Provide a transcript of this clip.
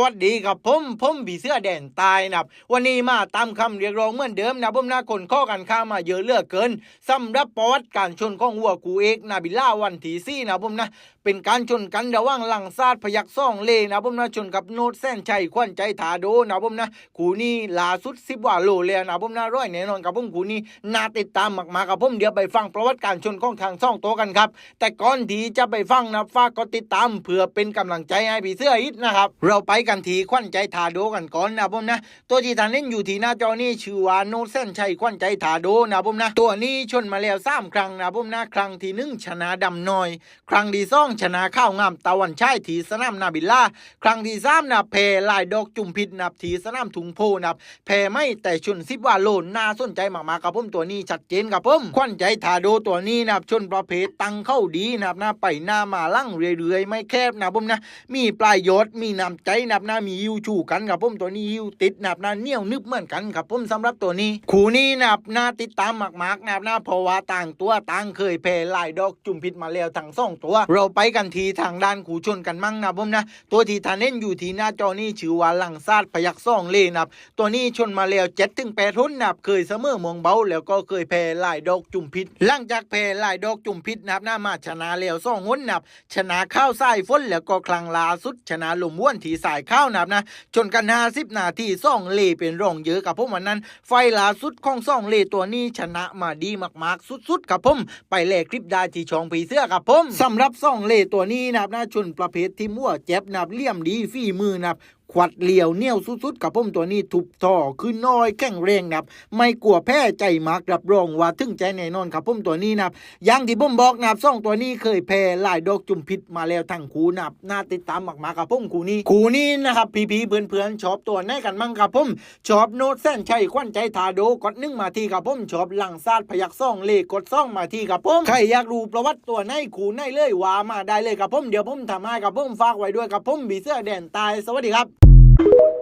วัสดีครับผมผมบีเสื้อแดนตายนะครับวันนี้มาตามคำเรียกร้องเหมือนเดิมนะผมนะคนข้อกันข้ามาเยอะเลือกเกินสำหรับประวัติการชนของวัวกูเอกนาบิลล่าวันที่สี่นะผมนะเป็นการชนกันระหว่างหลังซาดพยักซ่องเลนะผมนะชนกับโนดแสนชัยควันใจถาโดนะผมนะกูนี่ล่าสุดสิบว่าโลเลยนะผมนะร้อยแน่นอนกับผมกูนี่น่าติดตามมากๆกับผมเดี๋ยวไปฟังประวัติการชนของทางซ่องโตกันครับ แต่ก่อนที่จะไปฟังนะฝากกดติดตามเพื่อเป็นกำลังใจให้พี่เสื้ออิทนะครับเราไปกันทีควันใจถาโดกันก่อนนะผมนะ ตัวที่ทานเล่นอยู่ที่หน้าจอนี่ชื่อว่าโนตเส้นชัยควันใจถาโดนะผมนะ ตัวนี้ชนมาแล้วสามครั้งนะผมนะครั้งที่หนึ่งชนะดำน้อย ครั้งที่สองชนะข้าวงามตะวันชายทีสนามนาบิลล่าครั้งที่สามนะแพ้ลายดอกจุ่มพิษนะทีสนามถุงโพนะแพ้ไม่แต่ชนสิบว่าโลนน่าสนใจมากๆกับผมตัวนี้ชัดเจนกับผมควันใจถาโดตัวนี้นะชนประเภทตังเข้าดีนะนะไปหน้ามาลั่งเรื่อยๆ ไม่แคบนะผมนะ มีปลายยศมีนำใจนับหน้ามียิวชูกันกับผมตัวนี้ยิวติดนับหน้าเนียวนึบเหมือนกันครับผมสำหรับตัวนี้คู่นี้นับหน้าติดตามมากๆนับหน้าเพราะว่าต่างตัวต่างเคยแพ้ลายดอกจุ่มพิษมาแล้วทั้งสองตัว เราไปกันทีทางด้านขู่ชนกันมั่งนะผมนะ ตัวที่ทานเล่นอยู่ที่หน้าจอนี้ชื่อว่าหลังซาดพยักซ่องเล่นับ ตัวนี้ชนมาแล้วเจ็ดถึงแปดทุนนับ เคยเสมอเมองเบาแล้วก็เคยแพ้ลายดอกจุ่มพิษหลังจากแพ้ลายดอกจุ่มพิษนับหน้ามาชนะแล้วซ่องหุนนับ ชนะข้าวไส้ฝนแล้วก็คลังลาสุด ชนะลมว้วนที่สายข้าวนับนะจนกันห้าสิบนาทีซ่องเล่เป็นรองเยอะกับผมวันนั้น ไฟลาสุดของซ่องเล่ตัวนี้ชนะมาดีมากๆ สุดๆกับผมไปแลกคลิปได้ที่ช่องผีเสื้อกับผมสำหรับซ่องเลตัวนี้นับนะชนประเภทที่มั่วเจ็บนับเลี่ยมดีฝีมือนับขวัดเหลียวเนียวสุดๆกับผมตัวนี้ทุบท่อขึ้นน้อยแข็งแรงนับ ไม่กลัวแพ้ใจมากรับรองว่าถึงใจแน่นอนครับผมตัวนี้นับอย่างที่ผมบอกนับซ่องตัวนี้เคยแพ้ลายดอกจุ่มพิษมาแล้วทั้งคูนับน่าติดตามมากๆครับผมคูนี้คูนี้นะครับพี่ๆเพื่อนๆชอบตัวไหนกันมั่งครับผมชอบโน้ตแสนชัยควันใจทาโดกดนึ่งมาทีครับผมชอบหลังซาดพยักซ่องเลขกดซ่องมาทีครับผมใครอยากรู้ประวัติตัวไหนคูไหนเลยว่ามาได้เลยครับผมเดี๋ยวผมทำให้ครับผมฝากไว้ด้วยครับผมบีเสื้อแดนตายสวัสดีครับ